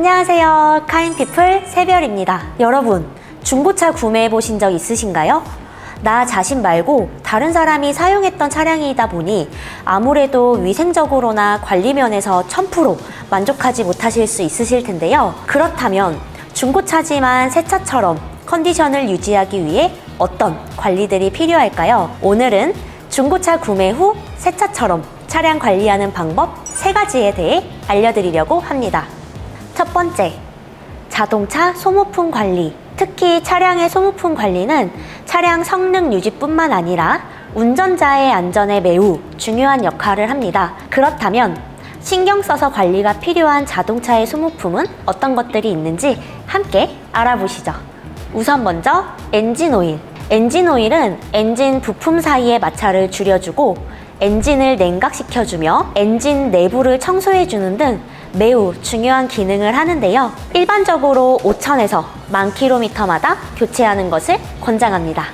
안녕하세요. 카인피플 새별입니다. 여러분, 중고차 구매해 보신 적 있으신가요? 나 자신 말고 다른 사람이 사용했던 차량이다 보니 아무래도 위생적으로나 관리 면에서 1000% 만족하지 못하실 수 있으실 텐데요. 그렇다면 중고차지만 새 차처럼 컨디션을 유지하기 위해 어떤 관리들이 필요할까요? 오늘은 중고차 구매 후 새 차처럼 차량 관리하는 방법 세 가지에 대해 알려드리려고 합니다. 첫 번째, 자동차 소모품 관리. 특히 차량의 소모품 관리는 차량 성능 유지뿐만 아니라 운전자의 안전에 매우 중요한 역할을 합니다. 그렇다면 신경 써서 관리가 필요한 자동차의 소모품은 어떤 것들이 있는지 함께 알아보시죠. 우선 먼저 엔진 오일. 엔진 오일은 엔진 부품 사이의 마찰을 줄여주고 엔진을 냉각시켜주며 엔진 내부를 청소해주는 등 매우 중요한 기능을 하는데요. 일반적으로 5천에서 만 킬로미터마다 교체하는 것을 권장합니다.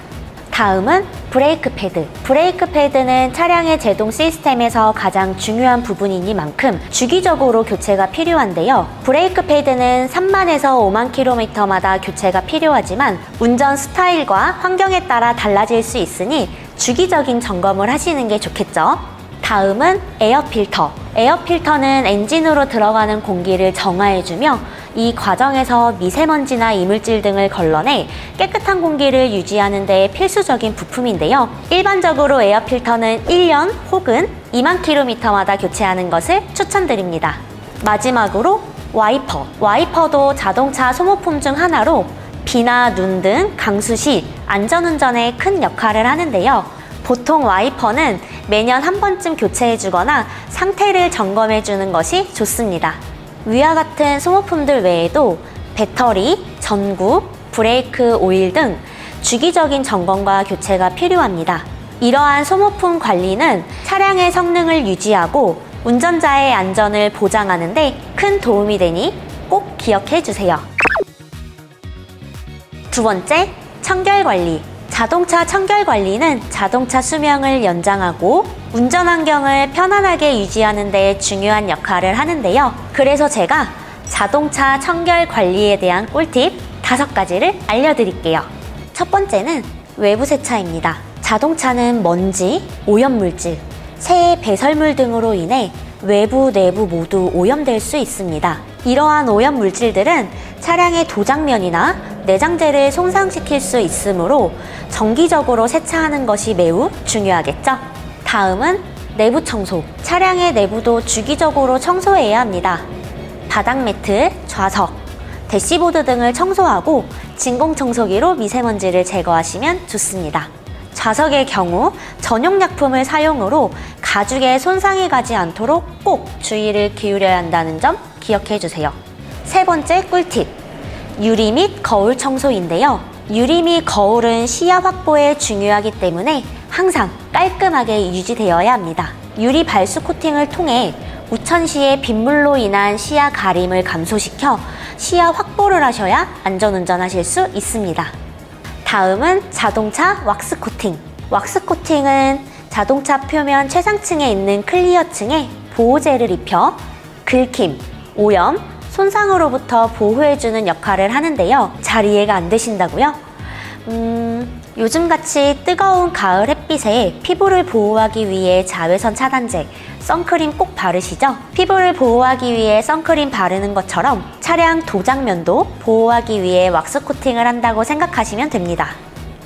다음은 브레이크 패드. 브레이크 패드는 차량의 제동 시스템에서 가장 중요한 부분이니만큼 주기적으로 교체가 필요한데요. 브레이크 패드는 3만에서 5만 킬로미터마다 교체가 필요하지만 운전 스타일과 환경에 따라 달라질 수 있으니 주기적인 점검을 하시는 게 좋겠죠. 다음은 에어 필터. 에어 필터는 엔진으로 들어가는 공기를 정화해주며 이 과정에서 미세먼지나 이물질 등을 걸러내 깨끗한 공기를 유지하는 데 필수적인 부품인데요. 일반적으로 에어 필터는 1년 혹은 2만 킬로미터마다 교체하는 것을 추천드립니다. 마지막으로 와이퍼. 와이퍼도 자동차 소모품 중 하나로 비나 눈 등 강수 시 안전운전에 큰 역할을 하는데요. 보통 와이퍼는 매년 한 번쯤 교체해주거나 상태를 점검해주는 것이 좋습니다. 위와 같은 소모품들 외에도 배터리, 전구, 브레이크 오일 등 주기적인 점검과 교체가 필요합니다. 이러한 소모품 관리는 차량의 성능을 유지하고 운전자의 안전을 보장하는데 큰 도움이 되니 꼭 기억해 주세요. 두 번째, 청결 관리. 자동차 청결 관리는 자동차 수명을 연장하고 운전 환경을 편안하게 유지하는 데 중요한 역할을 하는데요. 그래서 제가 자동차 청결 관리에 대한 꿀팁 다섯 가지를 알려드릴게요. 첫 번째는 외부 세차입니다. 자동차는 먼지, 오염물질, 새 배설물 등으로 인해 외부, 내부 모두 오염될 수 있습니다. 이러한 오염 물질들은 차량의 도장면이나 내장재를 손상시킬 수 있으므로 정기적으로 세차하는 것이 매우 중요하겠죠. 다음은 내부 청소. 차량의 내부도 주기적으로 청소해야 합니다. 바닥 매트, 좌석, 대시보드 등을 청소하고 진공청소기로 미세먼지를 제거하시면 좋습니다. 좌석의 경우 전용 약품을 사용으로 가죽에 손상이 가지 않도록 꼭 주의를 기울여야 한다는 점 기억해 주세요. 세 번째 꿀팁. 유리 및 거울 청소인데요. 유리 및 거울은 시야 확보에 중요하기 때문에 항상 깔끔하게 유지되어야 합니다. 유리 발수 코팅을 통해 우천 시에 빗물로 인한 시야 가림을 감소시켜 시야 확보를 하셔야 안전운전하실 수 있습니다. 다음은 자동차 왁스 코팅. 왁스 코팅은 자동차 표면 최상층에 있는 클리어층에 보호제를 입혀 긁힘, 오염, 손상으로부터 보호해주는 역할을 하는데요. 잘 이해가 안 되신다고요? 음, 요즘같이 뜨거운 가을 햇빛에 피부를 보호하기 위해 자외선 차단제, 선크림 꼭 바르시죠? 피부를 보호하기 위해 선크림 바르는 것처럼 차량 도장면도 보호하기 위해 왁스 코팅을 한다고 생각하시면 됩니다.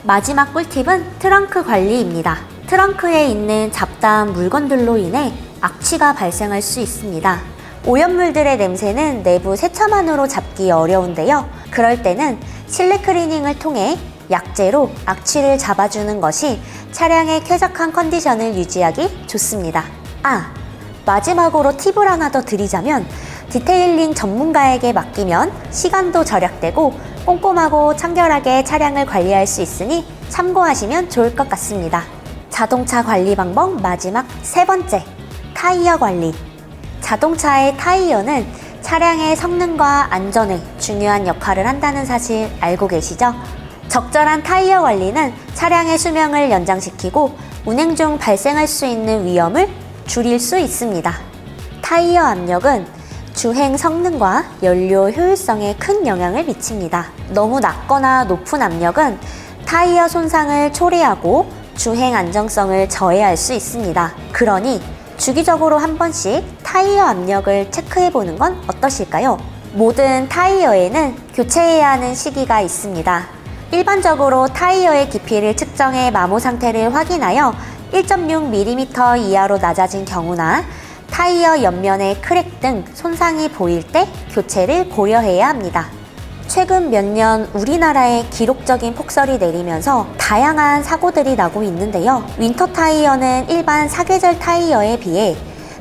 마지막 꿀팁은 트렁크 관리입니다. 트렁크에 있는 잡다한 물건들로 인해 악취가 발생할 수 있습니다. 오염물들의 냄새는 내부 세차만으로 잡기 어려운데요. 그럴 때는 실내 클리닝을 통해 약재로 악취를 잡아주는 것이 차량의 쾌적한 컨디션을 유지하기 좋습니다. 아, 마지막으로 팁을 하나 더 드리자면 디테일링 전문가에게 맡기면 시간도 절약되고 꼼꼼하고 청결하게 차량을 관리할 수 있으니 참고하시면 좋을 것 같습니다. 자동차 관리 방법 마지막 세 번째, 타이어 관리. 자동차의 타이어는 차량의 성능과 안전에 중요한 역할을 한다는 사실 알고 계시죠? 적절한 타이어 관리는 차량의 수명을 연장시키고 운행 중 발생할 수 있는 위험을 줄일 수 있습니다. 타이어 압력은 주행 성능과 연료 효율성에 큰 영향을 미칩니다. 너무 낮거나 높은 압력은 타이어 손상을 초래하고 주행 안정성을 저해할 수 있습니다. 그러니 주기적으로 한 번씩 타이어 압력을 체크해 보는 건 어떠실까요? 모든 타이어에는 교체해야 하는 시기가 있습니다. 일반적으로 타이어의 깊이를 측정해 마모 상태를 확인하여 1.6mm 이하로 낮아진 경우나 타이어 옆면의 크랙 등 손상이 보일 때 교체를 고려해야 합니다. 최근 몇 년 우리나라에 기록적인 폭설이 내리면서 다양한 사고들이 나고 있는데요. 윈터 타이어는 일반 사계절 타이어에 비해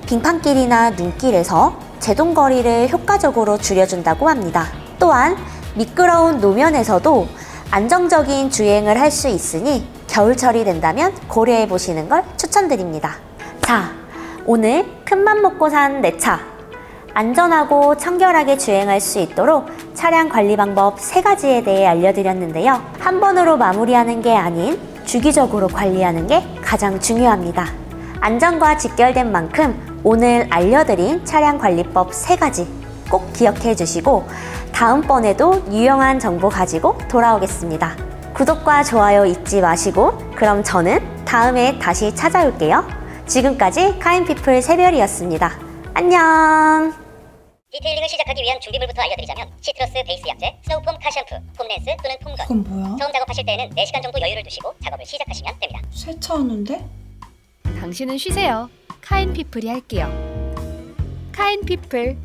빙판길이나 눈길에서 제동 거리를 효과적으로 줄여준다고 합니다. 또한 미끄러운 노면에서도 안정적인 주행을 할 수 있으니 겨울철이 된다면 고려해 보시는 걸 추천드립니다. 자, 오늘 큰맘 먹고 산 내 차. 안전하고 청결하게 주행할 수 있도록 차량 관리 방법 세가지에 대해 알려드렸는데요. 한 번으로 마무리하는 게 아닌 주기적으로 관리하는 게 가장 중요합니다. 안전과 직결된 만큼 오늘 알려드린 차량 관리법 세가지 꼭 기억해 주시고 다음번에도 유용한 정보 가지고 돌아오겠습니다. 구독과 좋아요 잊지 마시고 그럼 저는 다음에 다시 찾아올게요. 지금까지 카인피플 새별이었습니다. 안녕! 디테일링을 시작하기 위한 준비물부터 알려드리자면 시트러스 베이스 약재, 스노우폼 카 샴푸, 폼렌스 또는 폼건 그건 뭐야? 처음 작업하실 때는 4시간 정도 여유를 두시고 작업을 시작하시면 됩니다. 세차하는데? 당신은 쉬세요. 카인피플이 할게요. 카인피플